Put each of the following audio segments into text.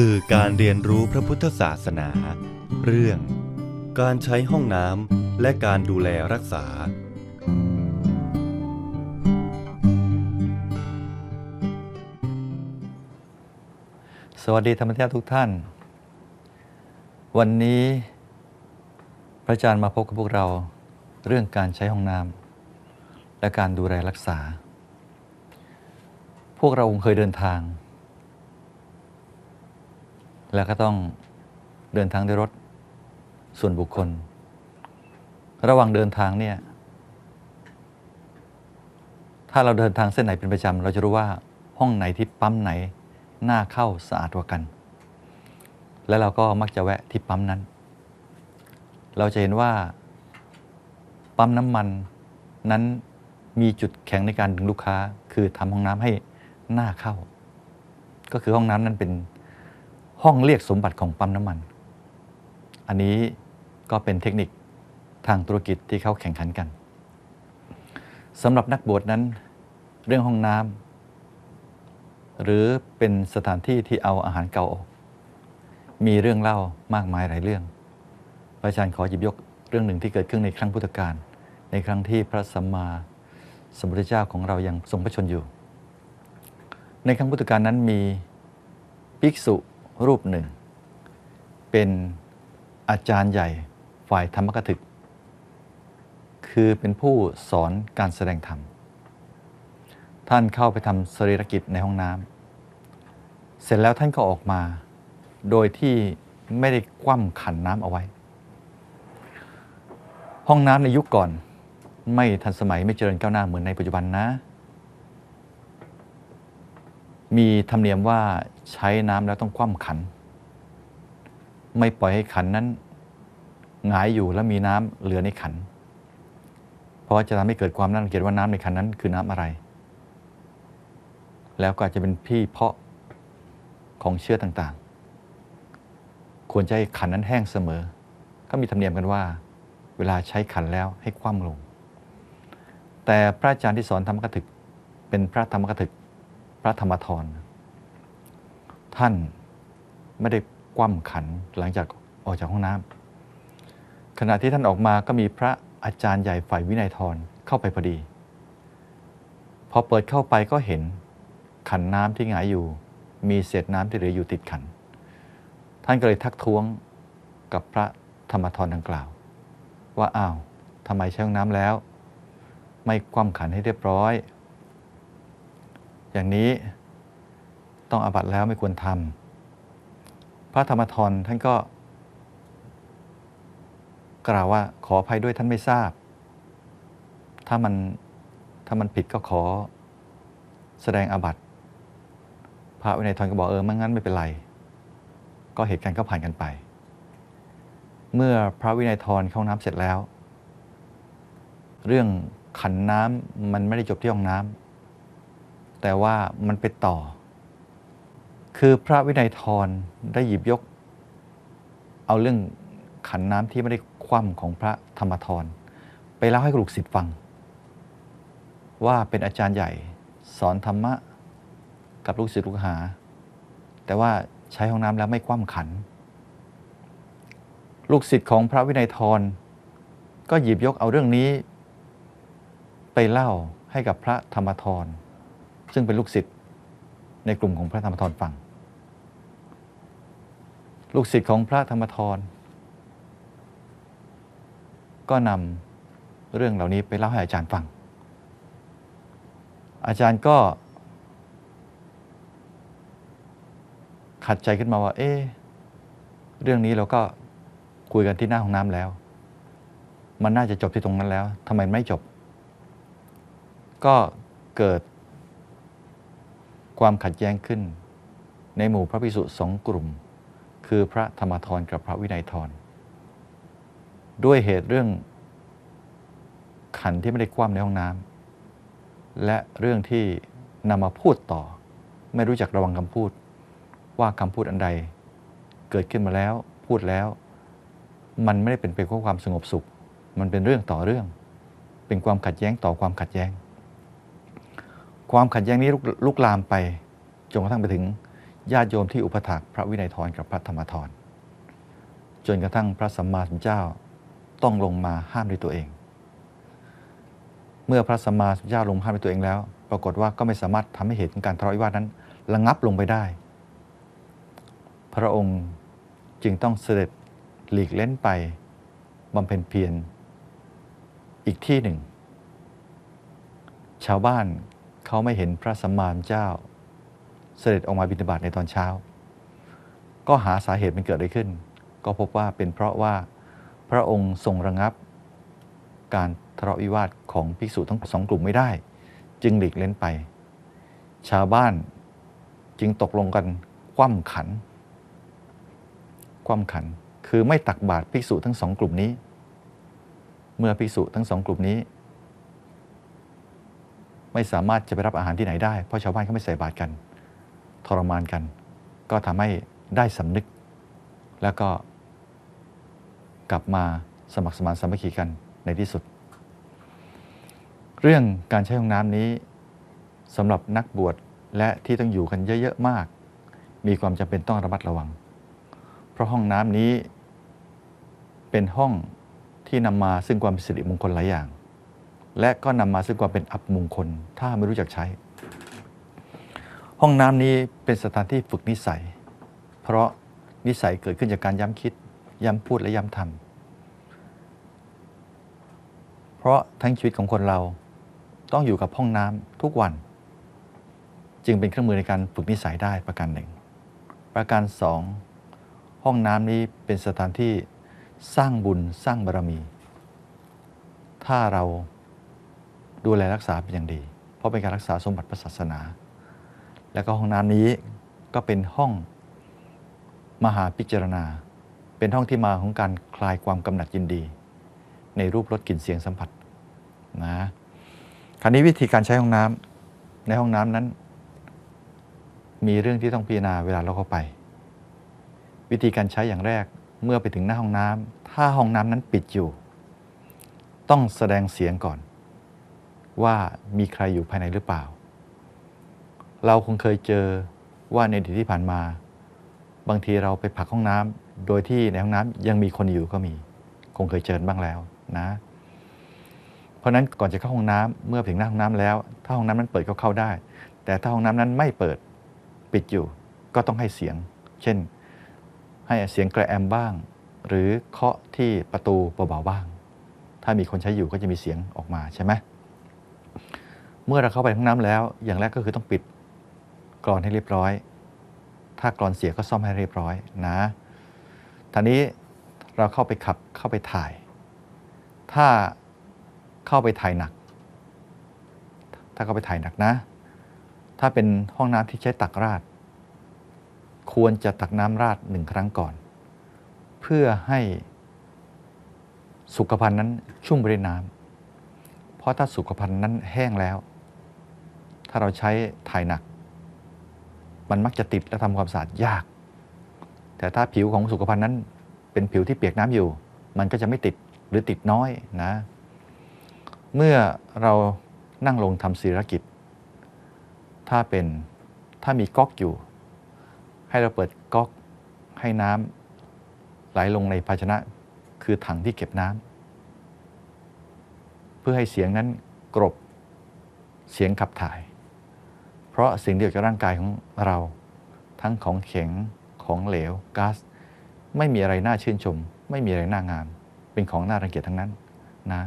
สื่อการเรียนรู้พระพุทธศาสนา เรื่อง การใช้ห้องน้ำและการดูแลรักษา สวัสดีธรรมทาทุกท่าน วันนี้ พระอาจารย์มาพบกับพวกเราเรื่องการใช้ห้องน้ำและการดูแลรักษา พวกเราคงเคยเดินทาง แล้วก็ต้องเดินทางด้วยรถส่วนบุคคล ระหว่างเดินทางเนี่ย ถ้าเราเดินทางเส้นไหนเป็นประจำเราจะรู้ว่าห้องไหนที่ปั๊มไหนหน่าเข้าสะอาดกว่ากัน และเราก็มักจะแวะที่ปั๊มนั้น เราจะเห็นว่า ปั๊มน้ำมันนั้นมีจุดแข็งในการดึงลูกค้า คือทำห้องน้ำให้หน่าเข้า ก็คือห้องน้ำนั้นเป็น ห้องเรียกสมบัติของปั๊มน้ำมัน อันนี้ก็เป็นเทคนิคทางธุรกิจที่เขาแข่งขันกันสำหรับนักบวชนั้น เรื่องห้องน้ำหรือเป็นสถานที่ที่เอาอาหารเก่าออกมีเรื่องเล่ามากมายหลายเรื่อง พระอาจารย์ขอหยิบยกเรื่องหนึ่งที่เกิดขึ้นในครั้งพุทธกาล ในครั้งที่พระสัมมาสัมพุทธเจ้าของเรายังทรงพระชนอยู่ ในครั้งพุทธกาลนั้นมีภิกษุ รูปหนึ่ง เป็นอาจารย์ใหญ่ฝ่ายธรรมกถึก คือเป็นผู้สอนการแสดงธรรม ท่านเข้าไปทำสรีรกิจในห้องน้ำเสร็จแล้วท่านก็ออกมา โดยที่ไม่ได้คว่ำขันน้ำเอาไว้ ห้องน้ำในยุคก่อน ไม่ทันสมัยไม่เจริญก้าวหน้าเหมือนในปัจจุบันนะ มีธรรมเนียมว่าใช้น้ำแล้วต้องคว่ำขัน ไม่ปล่อยให้ขันนั้นหงายอยู่แล้วมีน้ำเหลือในขัน เพราะจะทำให้เกิดความน่ารังเกียจว่าน้ำในขันนั้นคือน้ำอะไร แล้วก็อาจจะเป็นพี่เพาะของเชื้อต่างๆ ควรจะให้ขันนั้นแห้งเสมอ ก็มีธรรมเนียมกันว่า เวลาใช้ขันแล้วให้คว่ำลง แต่พระอาจารย์ที่สอนธรรมกถึกเป็นพระธรรมกถึก ระธรรมทร ท่านไม่ได้คว่ำขันหลังจากออกจากห้องน้ำขณะที่ท่านออกมาก็มีพระอาจารย์ใหญ่ฝ่ายวินัยทรเข้าไปพอดี พอเปิดเข้าไปก็เห็นขันน้ำที่หงายอยู่ มีเศษน้ำที่เหลืออยู่ติดขัน ท่านก็เลยทักท้วงกับพระธรรมทรดังกล่าว ว่าอ้าวทำไมใช้ห้องน้ำแล้ว ไม่คว่ำขันให้เรียบร้อย อย่างนี้ต้องอาบัตแล้วไม่ควรทำพระธรรมทรท่านก็กล่าวว่าขออภัยด้วยท่านไม่ทราบ ถ้ามันถ้ามันผิดก็ขอแสดงอาบัติพระวินัยทรก็บอกเออไม่งั้นไม่เป็นไร ก็เหตุการณ์ก็ผ่านกันไป เมื่อพระวินัยทรเข้าน้ำเสร็จแล้ว เรื่องขันน้ำมันไม่ได้จบที่ห้องน้ำ แต่ว่ามันไปต่อ คือพระวินัยทรได้หยิบยก เอาเรื่องขันน้ำที่ไม่ได้คว่ำของพระธรรมทรไปเล่าให้ลูกศิษย์ฟัง ว่าเป็นอาจารย์ใหญ่สอนธรรมะกับลูกศิษย์ลูกหา แต่ว่าใช้ห้องน้ำแล้วไม่คว่ำขัน ลูกศิษย์ของพระวินัยทรก็หยิบยกเอาเรื่องนี้ ไปเล่าให้กับพระธรรมทร ซึ่งเป็นลูกศิษย์ในกลุ่มของพระธรรมทรฟัง ลูกศิษย์ของพระธรรมทรก็นำเรื่องเหล่านี้ไปเล่าให้อาจารย์ฟัง อาจารย์ก็ ขัดใจขึ้นมาว่า เอ๊เรื่องนี้เราก็คุยกันที่หน้าห้องน้ำแล้ว มันน่าจะจบที่ตรงนั้นแล้วทำไมไม่จบ ก็เกิด ความขัดแย้งขึ้น ในหมู่พระภิกษุสองกลุ่ม คือพระธรรมทรกับพระวินัยทรด้วยเหตุเรื่องขันที่ไม่ได้คว่ำในห้องน้ำและเรื่องที่นำมาพูดต่อ ไม่รู้จักระวังคำพูด ว่าคำพูดอันใด เกิดขึ้นมาแล้ว พูดแล้ว มันไม่ได้เป็นไปเพื่อความสงบสุข มันเป็นเรื่องต่อเรื่อง เป็นความขัดแย้งต่อความขัดแย้ง ความขัดแย้งนี้ลุกลามไปจนกระทั่งไปถึงญาติโยมที่อุปถากพระวินัยทรกับพระธรรมทรจนกระทั่งพระสัมมาสัมพุทธเจ้าต้องลงมาห้ามด้วยตัวเอง เมื่อพระสัมมาสัมพุทธเจ้าลงห้ามด้วยตัวเองแล้ว ปรากฏว่าก็ไม่สามารถทำให้เหตุของการทะเลาะวิวาทนั้นระงับลงไปได้ พระองค์จึงต้องเสด็จหลีกเล่นไปบำเพ็ญเพียรอีกที่หนึ่ง ชาวบ้าน เขาไม่เห็นพระสัมมาสัมพุทธเจ้า เสด็จออกมาบิณฑบาตในตอนเช้า ก็หาสาเหตุมันเกิดอะไรขึ้น ก็พบว่าเป็นเพราะว่าพระองค์ทรงระงับ การทะเลาะวิวาทของภิกษุทั้งสองกลุ่มไม่ได้ จึงหลีกเล่นไป ชาวบ้านจึงตกลงกันคว่ำขัน คว่ำขันคือไม่ตักบาตรภิกษุทั้งสองกลุ่มนี้ เมื่อภิกษุทั้งสองกลุ่มนี้ ไม่สามารถจะไปรับอาหารที่ไหนได้ เพราะชาวบ้านเขาไม่ใส่บาตรกัน ทรมานกัน ก็ทำให้ได้สำนึก แล้วก็กลับมาสมัครสมานสามัคคีกันในที่สุด เรื่องการใช้ห้องน้ำนี้สำหรับนักบวชและที่ต้องอยู่กันเยอะๆมาก มีความจำเป็นต้องระมัดระวัง เพราะห้องน้ำนี้เป็นห้องที่นำมาซึ่งความเป็นสิริมงคลหลายอย่าง และก็นำมาซึ่งความเป็นอับมงคล ถ้าไม่รู้จักใช้ ห้องน้ำนี้เป็นสถานที่ฝึกนิสัย เพราะนิสัยเกิดขึ้นจากการย้ำคิด ย้ำพูดและย้ำทำเพราะทั้งชีวิตของคนเราต้องอยู่กับห้องน้ำทุกวัน จึงเป็นเครื่องมือในการฝึกนิสัยได้ประการหนึ่ง ประการสองห้องน้ำนี้เป็นสถานที่สร้างบุญสร้างบารมี ถ้าเรา ดูแลรักษาเป็นอย่างดี เพราะเป็นการรักษาสมบัติพระศาสนา แล้วก็ห้องน้ำนี้ก็เป็นห้องมหาพิจารณา เป็นห้องที่มาของการคลายความกำหนัดยินดี ในรูปรสกลิ่นเสียงสัมผัสนะคราวนี้วิธีการใช้ห้องน้ำในห้องน้ำนั้น มีเรื่องที่ต้องพิจารณาเวลาเราเข้าไป วิธีการใช้อย่างแรกเมื่อไปถึงหน้าห้องน้ำถ้าห้องน้ำนั้นปิดอยู่ ต้องแสดงเสียงก่อน ว่ามีใครอยู่ภายในหรือเปล่า เราคงเคยเจอว่าในอดีตที่ผ่านมา บางทีเราไปผักห้องน้ำโดยที่ในห้องน้ำยังมีคนอยู่ก็มี คงเคยเจอบ้างแล้วนะ เพราะฉะนั้นก่อนจะเข้าห้องน้ำเมื่อถึงหน้าห้องน้ำแล้ว ถ้าห้องน้ำนั้นเปิดก็เข้าได้ แต่ถ้าห้องน้ำนั้นไม่เปิดปิดอยู่ ก็ต้องให้เสียง เช่น ให้เสียงกระแอมบ้าง หรือเคาะที่ประตูเบาๆบ้าง ถ้ามีคนใช้อยู่ก็จะมีเสียงออกมาใช่ไหม เมื่อเราเข้าไปห้องน้ำแล้ว อย่างแรกก็คือต้องปิดกรอนให้เรียบร้อย ถ้ากรอนเสียก็ซ่อมให้เรียบร้อยนะทีนี้เราเข้าไปขับเข้าไปถ่าย ถ้าเข้าไปถ่ายหนัก ถ้าเข้าไปถ่ายหนักนะ ถ้าเป็นห้องน้ำที่ใช้ตักราด ควรจะตักน้ำราดหนึ่งครั้งก่อน เพื่อให้สุขภัณฑ์นั้นชุ่มไปด้วยน้ำเพราะถ้าสุขภัณฑ์นั้นแห้งแล้ว ถ้าเราใช้ถ่ายหนัก มันมักจะติดและทำความสะอาดยาก แต่ถ้าผิวของสุขภัณฑ์นั้น เป็นผิวที่เปียกน้ำอยู่ มันก็จะไม่ติดหรือติดน้อยนะ เมื่อเรานั่งลงทำศีลกิจ ถ้าเป็นถ้ามีก๊อกอยู่ ให้เราเปิดก๊อกให้น้ำไหลลงในภาชนะคือถังที่เก็บน้ำเพื่อให้เสียงนั้นกรบเสียงขับถ่าย เพราะสิ่งเดียวกับร่างกายของเรา ทั้งของแข็งของเหลวก๊าซไม่มีอะไรน่าชื่นชม ไม่มีอะไรน่างาม เป็นของน่ารังเกียจทั้งนั้นนะ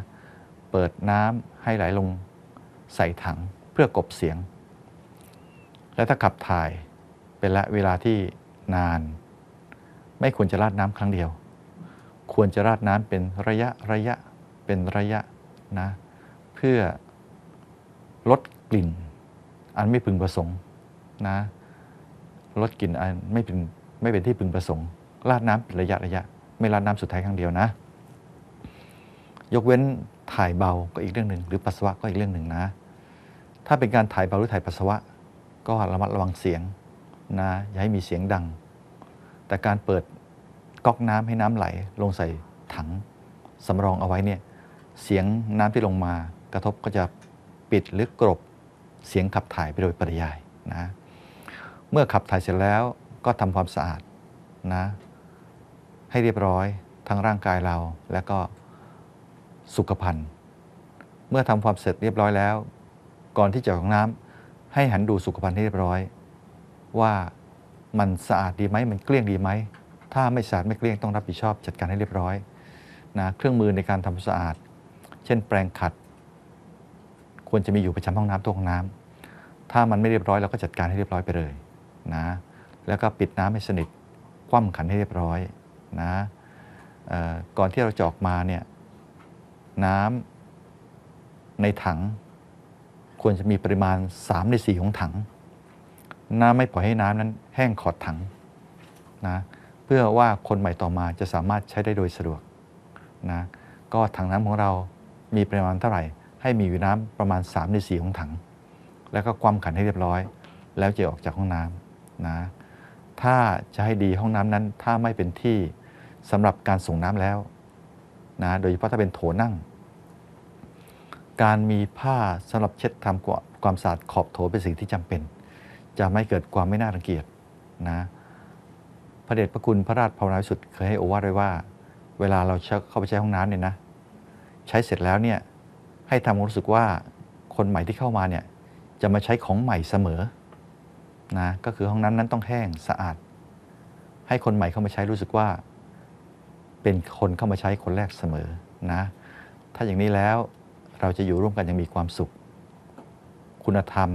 เปิดน้ำให้ไหลลงใส่ถังเพื่อกบเสียง และถ้าขับถ่ายเป็นละเวลาที่นาน ไม่ควรจะราดน้ำครั้งเดียว ควรจะราดน้ำเป็นระยะระยะเป็นระยะนะเพื่อลดกลิ่น อันไม่พึงประสงค์นะลดกลิ่นอันไม่เป็นไม่เป็นที่พึงประสงค์ราดน้ำเป็นระยะระยะ ไม่ราดน้ำสุดท้ายครั้งเดียวนะ ยกเว้นถ่ายเบาก็อีกเรื่องหนึ่ง หรือปัสสาวะก็อีกเรื่องหนึ่งนะ ถ้าเป็นการถ่ายเบาหรือถ่ายปัสสาวะ ก็ระมัดระวังเสียงนะอย่าให้มีเสียงดัง แต่การเปิดก๊อกน้ำให้น้ำไหล ลงใส่ถังสำรองเอาไว้เนี่ยเสียงน้ำที่ลงมากระทบก็จะปิดหรือกรบ เสียงขับถ่ายไปโดยปริยายนะเมื่อขับถ่ายเสร็จแล้วก็ทำความสะอาดนะให้เรียบร้อยทั้งร่างกายเราและก็สุขภัณฑ์ เมื่อทำความเสร็จเรียบร้อยแล้ว ก่อนที่จะออกจากน้ำให้หันดูสุขภัณฑ์ให้เรียบร้อย ว่ามันสะอาดดีไหมมันเกลี้ยงดีไหมถ้าไม่สะอาดไม่เกลี้ยงต้องรับผิดชอบจัดการให้เรียบร้อยนะเครื่องมือในการทำความสะอาด เช่น แปรงขัด ควรจะมีอยู่ประจำห้องน้ำทุกห้องน้ำถ้ามันไม่เรียบร้อยเราก็จัดการให้เรียบร้อยไปเลยนะแล้วก็ปิดน้ำให้สนิทคว่ำขันให้เรียบร้อยนะก่อนที่เราจะออกมาเนี่ยน้ำในถัง ควรจะมีปริมาณ 3 ใน 4 ของถัง น้ำไม่ปล่อยให้น้ำนั้นแห้งขอดถังนะเพื่อว่าคนใหม่ต่อมาจะสามารถใช้ได้โดยสะดวกนะก็ถังน้ำของเรามีปริมาณเท่าไหร่ ให้มีอยู่น้ำประมาณ3ใน4ของถัง แล้วก็ความขันให้เรียบร้อย แล้วจะออกจากห้องน้ำนะถ้าจะให้ดีห้องน้ำนั้น ถ้าไม่เป็นที่สำหรับการส่งน้ำแล้วนะโดยเฉพาะถ้าเป็นโถนั่ง การมีผ้าสำหรับเช็ดทำความสะอาดขอบโถเป็นสิ่งที่จำเป็น จะไม่เกิดความไม่น่ารังเกียจนะพระเดชพระคุณพระราชภาวนาสุทธิ์เคยให้โอวาทไว้ว่า เวลาเราเข้าไปใช้ห้องน้ำเนี่ยนะ ใช้เสร็จแล้วเนี่ย ให้ทำความรู้สึกว่าคนใหม่ที่เข้ามาเนี่ยจะมาใช้ของใหม่เสมอนะก็คือห้องน้ำนั้นต้องแห้งสะอาด ให้คนใหม่เข้ามาใช้รู้สึกว่า เป็นคนเข้ามาใช้คนแรกเสมอนะถ้าอย่างนี้แล้วเราจะอยู่ร่วมกันอย่างมีความสุข คุณธรรม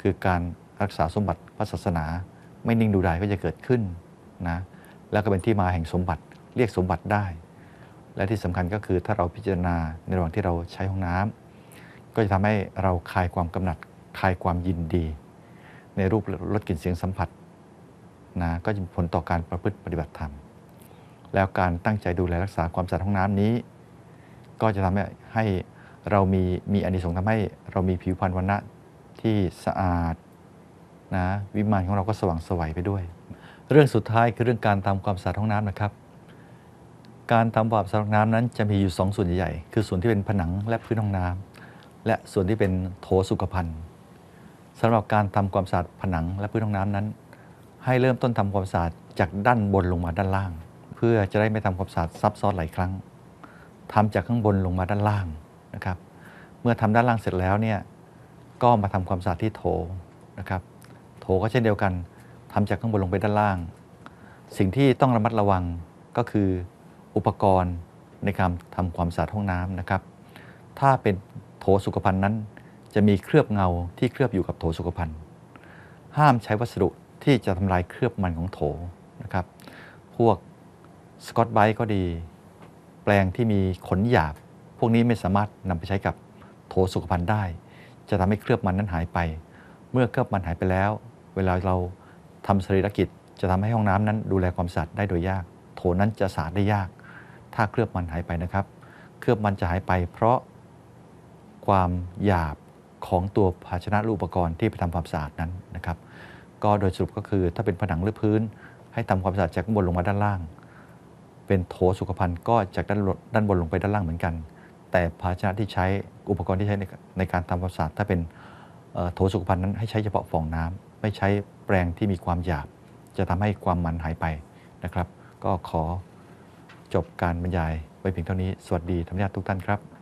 คือการรักษาสมบัติพระศาสนา ไม่นิ่งดูดายก็จะเกิดขึ้นนะแล้วก็เป็นที่มาแห่งสมบัติเรียกสมบัติได้ และที่สำคัญก็คือถ้าเราพิจารณาในระหว่างที่เราใช้ห้องน้ำก็จะทำให้เราคลายความกำหนัดคลายความยินดี ในรูปรสกลิ่นเสียงสัมผัสนะก็จะมีผลต่อการประพฤติปฏิบัติธรรม แล้วการตั้งใจดูแลรักษาความสะอาดห้องน้ำนี้ ก็จะทำให้ให้เรามีมีอานิสงส์ทำให้เรามีผิวพรรณวันณะที่สะอาดนะวิมานของเราก็สว่างไสวัยไปด้วย เรื่องสุดท้ายคือเรื่องการทำความสะอาดห้องน้ำนะครับ การทำความสะอาดห้องน้ำนั้นจะมีอยู่สองส่วนใหญ่ๆ คือส่วนที่เป็นผนังและพื้นห้องน้ำและส่วนที่เป็นโถสุขภัณฑ์สำหรับการทำความสะอาดผนังและพื้นห้องน้ำนั้น ให้เริ่มต้นทำความสะอาดจากด้านบนลงมาด้านล่าง เพื่อจะได้ไม่ทำความสะอาดซับซ้อนหลายครั้งทำจากข้างบนลงมาด้านล่างนะครับ เมื่อทำด้านล่างเสร็จแล้วเนี่ยก็มาทำความสะอาดที่โถนะครับ โถก็เช่นเดียวกันทำจากข้างบนลงไปด้านล่าง สิ่งที่ต้องระมัดระวังก็คือ อุปกรณ์ในการทำความสะอาดห้องน้ำนะครับ ถ้าเป็นโถสุขภัณฑ์นั้น จะมีเคลือบเงาที่เคลือบอยู่กับโถสุขภัณฑ์ห้ามใช้วัสดุที่จะทำลายเคลือบมันของโถนะครับ พวกสกอตไบรท์ก็ดี แปลงที่มีขนหยาบ พวกนี้ไม่สามารถนำไปใช้กับโถสุขภัณฑ์ได้ จะทำให้เคลือบมันนั้นหายไป เมื่อเคลือบมันหายไปแล้ว เวลาเราทำสรีรกิจจะทำให้ห้องน้ำนั้นดูแลความสะอาดได้โดยยาก โถนั้นจะสะอาดได้ยาก ถ้าเคลือบมันหายไปนะครับ เคลือบมันจะหายไป เพราะความหยาบของตัวภาชนะรืออุปกรณ์ที่ไปทำความสะอาดนั้นนะครับ ก็โดยสรุปก็คือถ้าเป็นผนังหรือพื้น ให้ทำความสะอาดจากข้างบนลงมาด้านล่าง เป็นโถสุขภัณฑ์ก็จากด้านด้านบนลงไปด้านล่างเหมือนกัน แต่ภาชนะที่ใช้อุปกรณ์ที่ใช้ในในการทำความสะอาดถ้าเป็นโถสุขภัณฑ์นั้นให้ใช้เฉพาะฟองน้ำไม่ใช้แปรงที่มีความหยาบ จะทำให้ความมันหายไปนะครับ ก็ขอ จบการบรรยายไว้เพียงเท่านี้ สวัสดีธรรมญาติทุกท่านครับ